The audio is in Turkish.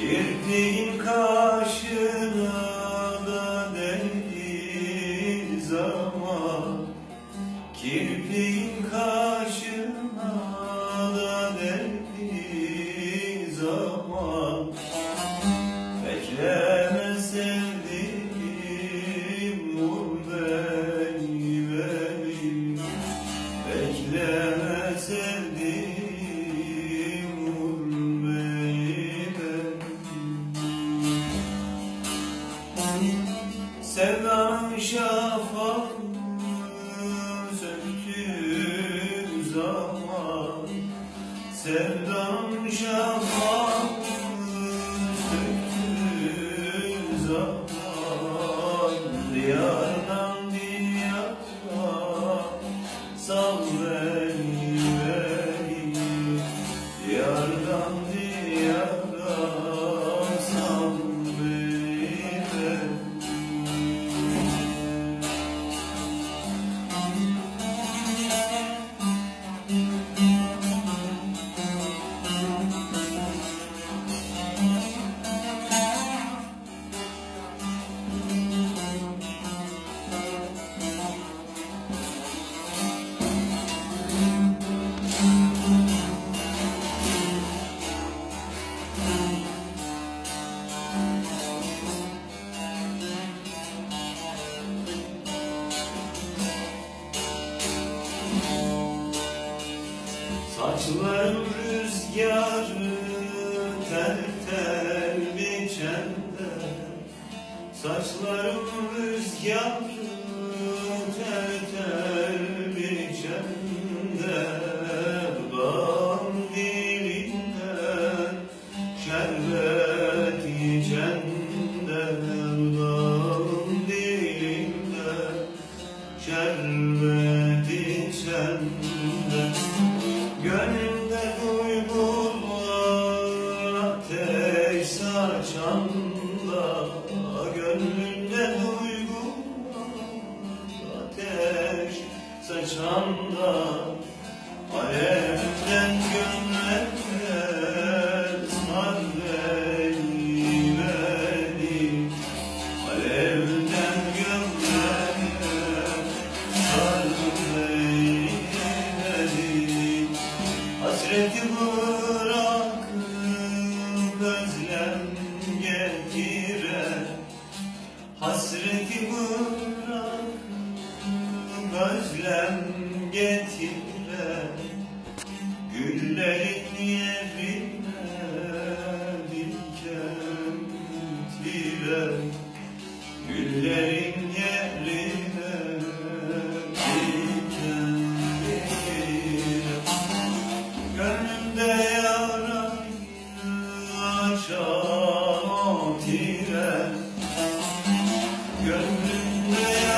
Kirpiğin kaşına da değdiği zaman? Kirpiğin kaşına da değdiği zaman? Bekleme sevdiğim vur beni beni. Bekleme sevdiğim Sevdanın şafağını söktüğü zaman. Sevdanın şafağını söktüğü zaman Saçlarım rüzgarı tel tel biçende Saçlarım rüzgarı tel tel biçende Dudağım dilinden şerbet içende Dudağım dilinden şerbet içende Gönlümde duygular ateş saçanda Gönlümde duygular ateş saçanda Alevden gönlümde sar beni beni Alevden Hasreti bırakıp özlem getiren Hasreti bırakıp özlem getiren akşam o tire Gönlümde